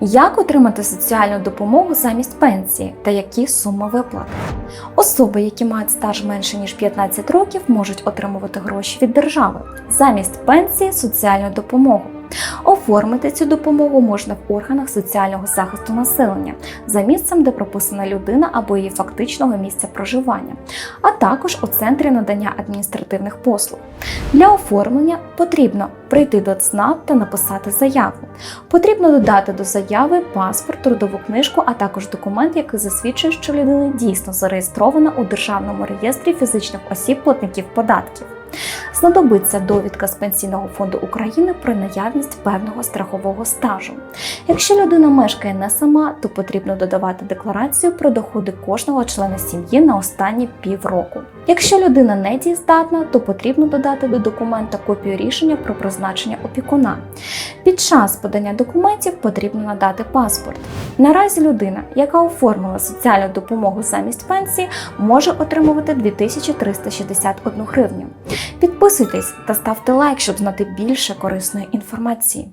Як отримати соціальну допомогу замість пенсії та які суми виплат? Особи, які мають стаж менше ніж 15 років, можуть отримувати гроші від держави замість пенсії соціальну допомогу. Оформити цю допомогу можна в органах соціального захисту населення за місцем, де прописана людина або її фактичного місця проживання, а також у центрі надання адміністративних послуг. Для оформлення потрібно прийти до ЦНАП та написати заяву. Потрібно додати до заяви паспорт, трудову книжку, а також документ, який засвідчує, що людина дійсно зареєстрована у Державному реєстрі фізичних осіб платників податків. Знадобиться довідка з Пенсійного фонду України про наявність певного страхового стажу. Якщо людина мешкає не сама, то потрібно додавати декларацію про доходи кожного члена сім'ї на останні півроку. Якщо людина не дієздатна, то потрібно додати до документа копію рішення про призначення опікуна. Під час подання документів потрібно надати паспорт. Наразі людина, яка оформила соціальну допомогу замість пенсії, може отримувати 2361 гривню. Підписуйтесь та ставте лайк, щоб знати більше корисної інформації.